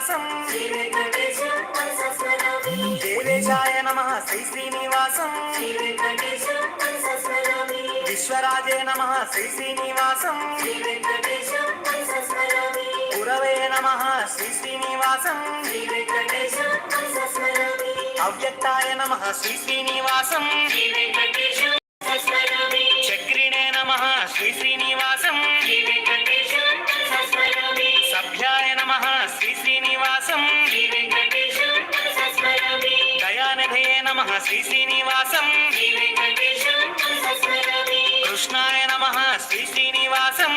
శ్రీనివాసం. శ్రీ దేవేశాయ నమ శ్రీ శ్రీనివాసం. విశ్వరాజే నమ శ్రీ శ్రీనివాసం. గురవే నమ శ్రీ శ్రీనివాసం. అవ్యక్తాయ నమ శ్రీ శ్రీనివాసం. చక్రిణే నమ శ్రీ శ్రీనివాసం. శ్రీ శ్రీనివాసం. కృష్ణాయ నమ. శ్రీ శ్రీనివాసం.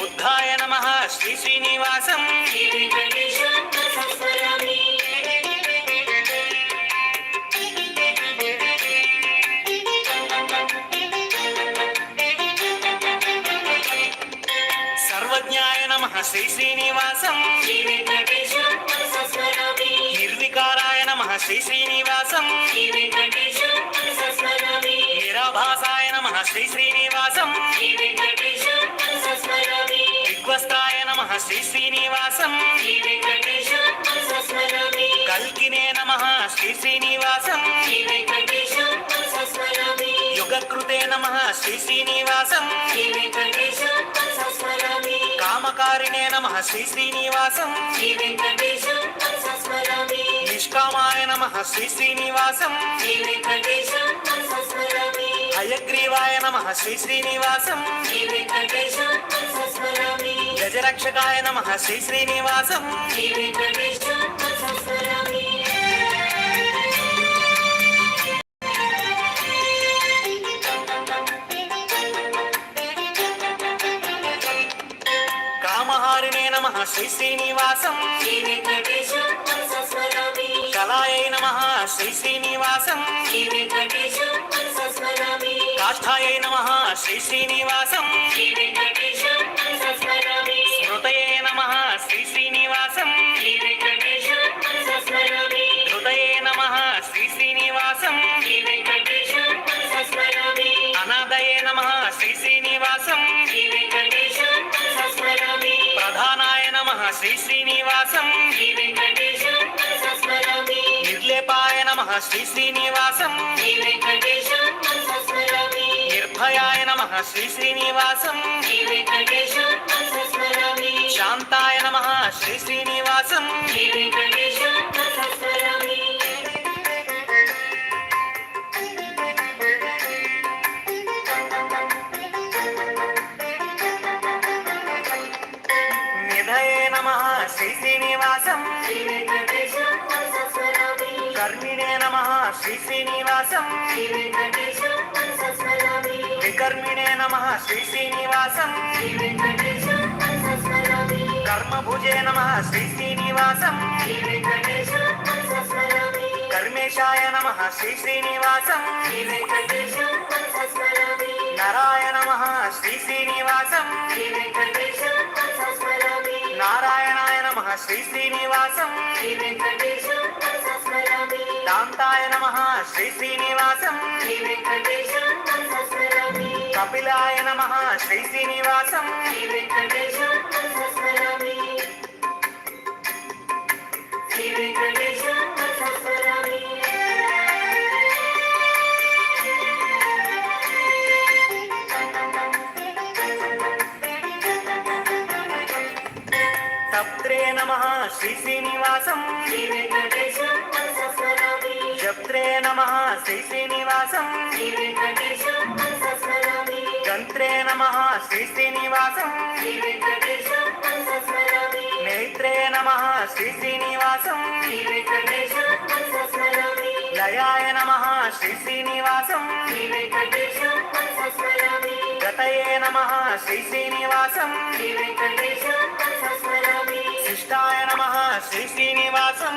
బుద్ధాయ నమ. శ్రీ శ్రీనివాసం. సర్వజ్ఞాయ నమ. శ్రీ శ్రీనివాసం. శ్రీ నమ శ్రీ శ్రీనివాసం. శ్రీ నిరాభాసాయ నమ శ్రీ శ్రీనివాసం. శ్రీ దిగ్వస్త్రాయ నమ శ్రీ శ్రీనివాసం. కల్కినే నమ శ్రీ శ్రీనివాసం. యుగకృతే నమ శ్రీ శ్రీనివాసం. కామకారిణే నమ శ్రీ శ్రీనివాసం. శ్రీ నమ శ్రీ శ్రీనివాసం. హయగ్రీవాయ నమ శ్రీ శ్రీనివాసం. గజరక్షకాయ నమ శ్రీ శ్రీనివాసం. కామహారిణే నమ శ్రీ శ్రీనివాసం. శ్రీ కళాయై నమ. శ్రీ శ్రీనివాసం. శ్రీ కాష్టాయై నమ. శ్రీ శ్రీనివాసం. శ్రీ వెంకటేశం మనస స్మరామి స్మృతయే నమ. శ్రీ శ్రీనివాసం. శ్రీ హృదయే నమ. శ్రీ శ్రీనివాసం. శ్రీ నమ. శ్రీ శ్రీనివాసం. శ్రీ వెంకటేశం ప్రధానాయ నమ. శ్రీ శ్రీనివాసం. నమ శ్రీ శ్రీనివాసం నిర్భయాయ నమ శ్రీ శ్రీనివాసం శాంతాయ నమ శ్రీ శ్రీనివాసం నిధయే నమ శ్రీ శ్రీనివాసం స్మరామి కర్మిణే నమ శ్రీ శ్రీనివాసం. వికర్మిణే నమ శ్రీ శ్రీనివాసం. కర్మభుజే నమ శ్రీ శ్రీనివాసం. కర్మేశాయ నమ శ్రీ శ్రీనివాసం. శ్రీ వెంకటేశం మనస స్మరామి నరాయ నమ శ్రీ శ్రీనివాసం. నమ శ్రీ శ్రీనివాసం దాంతాయ నమ శ్రీ శ్రీనివాసం కపిలాయ నమ శ్రీ శ్రీనివాసం నమ. శ్రీ శ్రీనివాసం. శ్రీ నమ. శ్రీ శ్రీనివాసం. గంత్రే నమ. శ్రీ శ్రీనివాసం. నేత్రే నమ. శ్రీ శ్రీనివాసం. లయాయ నమ. శ్రీ శ్రీనివాసం. గతయే నమ. శ్రీ శ్రీనివాసం. శ్రేష్టాయ నమ. శ్రీ శ్రీనివాసం.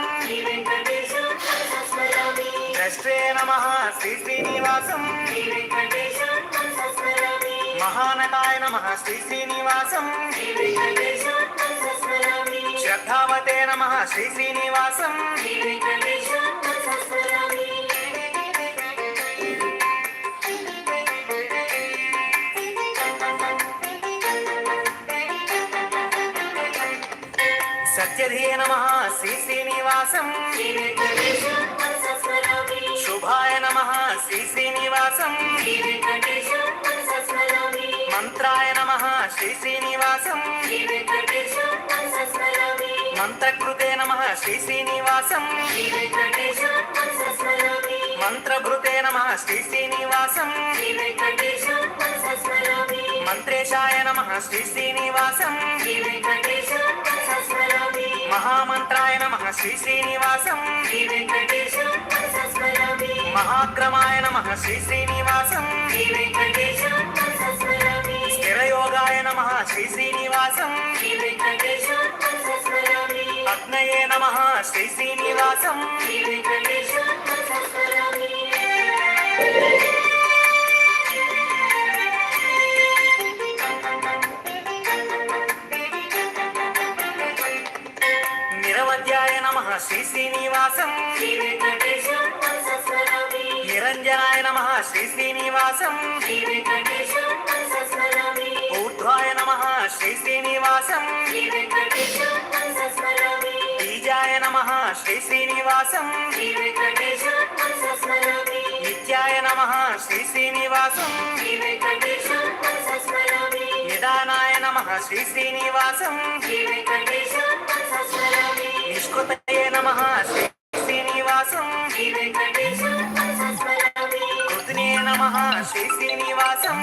శ్రీ నమ. శ్రీ శ్రీనివాసం. శ్రీ మహానటాయ నమ. శ్రీ శ్రీనివాసం. శ్రద్ధావతే నమ. శ్రీ శ్రీనివాసం. ప్రత్యధే నమ శ్రీ శ్రీనివాసం. శుభాయ నమ శ్రీ శ్రీనివాసం. మంత్రాయ నమ శ్రీ శ్రీనివాసం. మంత్రకృతే నమ శ్రీ శ్రీనివాసం. మంత్రభృతే నమ శ్రీ శ్రీనివాసం. శ్రీ మంత్రేశాయ నమ శ్రీ శ్రీనివాసం. మహామంత్రాయ నమ. శ్రీ శ్రీనివాసం. మహాక్రమాయ నమ. శ్రీ శ్రీనివాసం. స్థిరయోగాయ నమ. శ్రీ శ్రీనివాసం. అగ్నయే నమ. శ్రీ శ్రీనివాసం. శ్రీ వెంకటేశం శ్రీ శ్రీనివాసం. నిరంజనాయ నమ శ్రీ శ్రీనివాసం. ఊర్ధ్వాయ నమ శ్రీ శ్రీనివాసం. బీజాయ నమ శ్రీ శ్రీనివాసం. నిత్యాయ నమ శ్రీ శ్రీనివాసం. నిదానాయ నమ శ్రీ శ్రీనివాసం. నిష్కృత నమ. శ్రీనివాసం. నమ. శ్రీనివాసం.